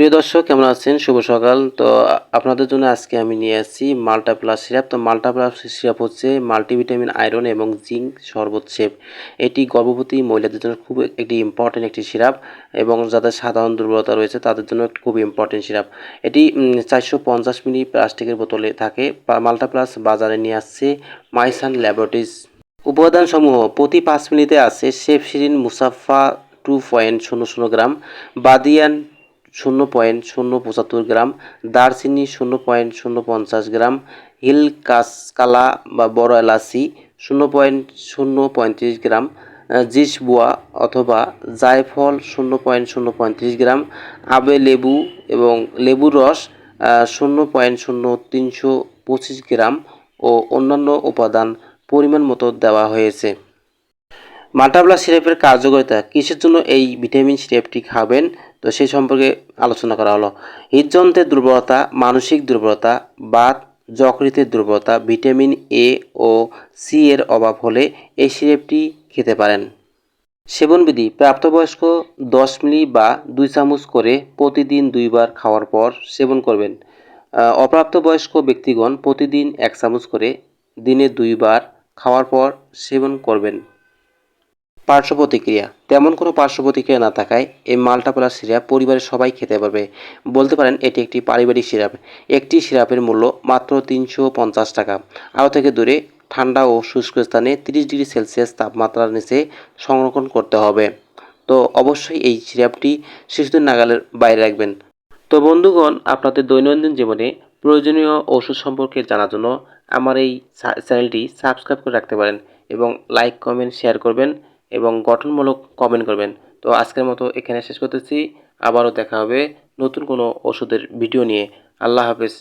প্রিয় দর্শক, কেমন আছেন? শুভ সকাল। তো আপনাদের জন্য আজকে আমি নিয়ে আসছি মাল্টা প্লাস সিরাপ। তো মাল্টা প্লাস সিরাপ হচ্ছে মাল্টিভিটামিন, আয়রন এবং জিঙ্ক শরবত শেপ। এটি গর্ভবতী মহিলাদের জন্য খুব একটি ইম্পর্টেন্ট একটি সিরাপ এবং যাদের সাধারণ দুর্বলতা রয়েছে, তাদের জন্য একটি খুব ইম্পর্টেন্ট সিরাপ। এটি চারশো পঞ্চাশ মিলি প্লাস্টিকের বোতলে থাকে। মাল্টা প্লাস বাজারে নিয়ে আসছে মাইসান ল্যাবরেটরিজ। উপাদানসমূহ প্রতি পাঁচ মিনিটে আছে শেফশিরিন মুসাফা টু পয়েন্ট শূন্য শূন্য গ্রাম, বাদিয়ান শূন্য পয়েন্ট শূন্য পঁচাত্তর গ্রাম, দারচিনি শূন্য পয়েন্ট শূন্য পঞ্চাশ গ্রাম, হিল কাসকালা বা বড় এলাচি শূন্য পয়েন্ট শূন্য পঁয়ত্রিশ গ্রাম জিসবুয়া অথবা জায়ফল শূন্য পয়েন্ট শূন্য পঁয়ত্রিশ গ্রাম, আবে লেবু এবং লেবুর রস শূন্য পয়েন্ট শূন্য তিনশো পঁচিশ গ্রাম ও অন্যান্য উপাদান পরিমাণ মতো দেওয়া হয়েছে। মাল্টাপ্লা সিরাপের কার্যকারিতা, কিসের জন্য এই ভিটামিন সিরাপটি খাবেন? তো সেই সম্পর্কে আলোচনা করা হলো। হৃদযন্ত্রের দুর্বলতা, মানসিক দুর্বলতা, বাত, যকৃতের দুর্বলতা, ভিটামিন এ ও সি এর অভাব হলে এই সিরাপটি খেতে পারেন। সেবনবিধি, প্রাপ্তবয়স্ক দশ মিলি বা দুই চামচ করে প্রতিদিন দুইবার খাওয়ার পর সেবন করবেন। অপ্রাপ্তবয়স্ক ব্যক্তিগণ প্রতিদিন এক চামচ করে দিনে দুইবার খাওয়ার পর সেবন করবেন। পার্শ্ব প্রতিক্রিয়া। তেমন কোনো পার্শ্ব প্রতিক্রিয়া না থাকায় এই মাল্টা প্লাস সিরাপ পরিবারের সবাই খেতে পারবে। বলতে পারেন এটি একটি পারিবারিক সিরাপ। একটি সিরাপের মূল্য মাত্র তিনশো পঞ্চাশ টাকা। আরও থেকে দূরে ঠান্ডা ও শুষ্ক স্থানে তিরিশ ডিগ্রি সেলসিয়াস তাপমাত্রার নিচে সংরক্ষণ করতে হবে। তো অবশ্যই এই সিরাপটি শিশুদের নাগালের বাইরে রাখবেন। তো বন্ধুগণ, আপনাদের দৈনন্দিন জীবনে প্রয়োজনীয় ওষুধ সম্পর্কে জানার জন্য আমার এই চ্যানেলটি সাবস্ক্রাইব করে রাখতে পারেন এবং লাইক, কমেন্ট, শেয়ার করবেন। এবং গঠনমূলক কমেন্ট করবেন। তো আজকের মতো এখানে শেষ করতেছি। আবারও দেখা হবে নতুন কোনো ওষুধের ভিডিও নিয়ে। আল্লাহ হাফেজ।